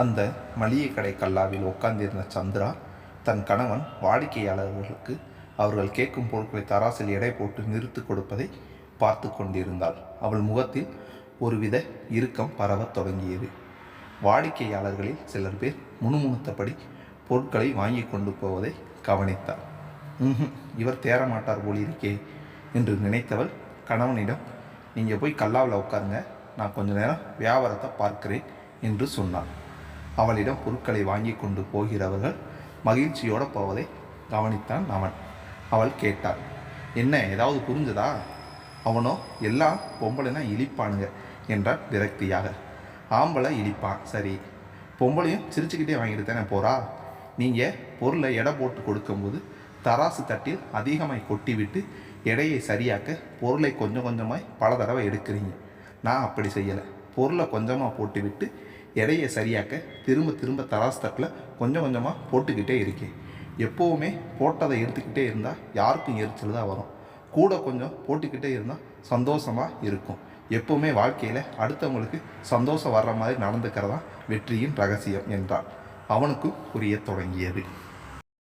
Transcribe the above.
அந்த மளிகை கடை கல்லாவில் உட்கார்ந்திருந்த சந்திரா தன் கணவன் வாடிக்கையாளர்களுக்கு அவர்கள் கேட்கும் பொருட்களை தராசில் எடை போட்டு நிறுத்து கொடுப்பதை பார்த்து கொண்டிருந்தாள். அவள் முகத்தில் ஒருவித இறுக்கம் பரவத் தொடங்கியது. வாடிக்கையாளர்களில் சிலர் பேர் முணுமுணுத்தபடி பொருட்களை வாங்கி கொண்டு போவதை கவனித்தாள் ம்ஹும் இவர் தேற மாட்டார் போலிருக்கே என்று நினைத்தவள் கணவனிடம் நீங்கள் போய் கல்லாவில் உட்காருங்க நான் கொஞ்ச நேரம் வியாபாரத்தை பார்க்கிறேன் என்று சொன்னான் அவளிடம் பொருட்களை வாங்கி கொண்டு போகிறவர்கள் மகிழ்ச்சியோடு போவதை கவனித்தான் அவன். அவள் கேட்டாள் என்ன ஏதாவது புரிஞ்சதா? அவனோ எல்லாம் பொம்பளைனா இழிப்பானுங்க என்றான் விரக்தியாக. ஆம்பளை இழிப்பான் சரி. பொம்பளையும் சிரிச்சுக்கிட்டே வாங்கிட்டு தானே போகிறா நீங்கள் பொருளை எடை போட்டு கொடுக்கும்போது தராசு தட்டில் அதிகமாக கொட்டிவிட்டு எடையை சரியாக்க பொருளை கொஞ்சம் கொஞ்சமாய் பல தடவை எடுக்கிறீங்க. நான் அப்படி செய்யலை. பொருளை கொஞ்சமாக போட்டுவிட்டு எடையை சரியாக்க திரும்ப திரும்ப தராசு தட்டில் கொஞ்சம் கொஞ்சமாக போட்டுக்கிட்டே இருக்கேன். எப்போவுமே போட்டதை எடுத்துக்கிட்டே இருந்தால் யாருக்கும் எரிச்சல் தான் வரும். கூட கொஞ்சம் போட்டுக்கிட்டே இருந்தால் சந்தோஷமாக இருக்கும். எப்போவுமே வாழ்க்கையில் அடுத்தவங்களுக்கு சந்தோஷம் வர்ற மாதிரி நடந்துக்கிறதான் வெற்றியின் ரகசியம் என்றான் அவனுக்கும் புரிய தொடங்கியது.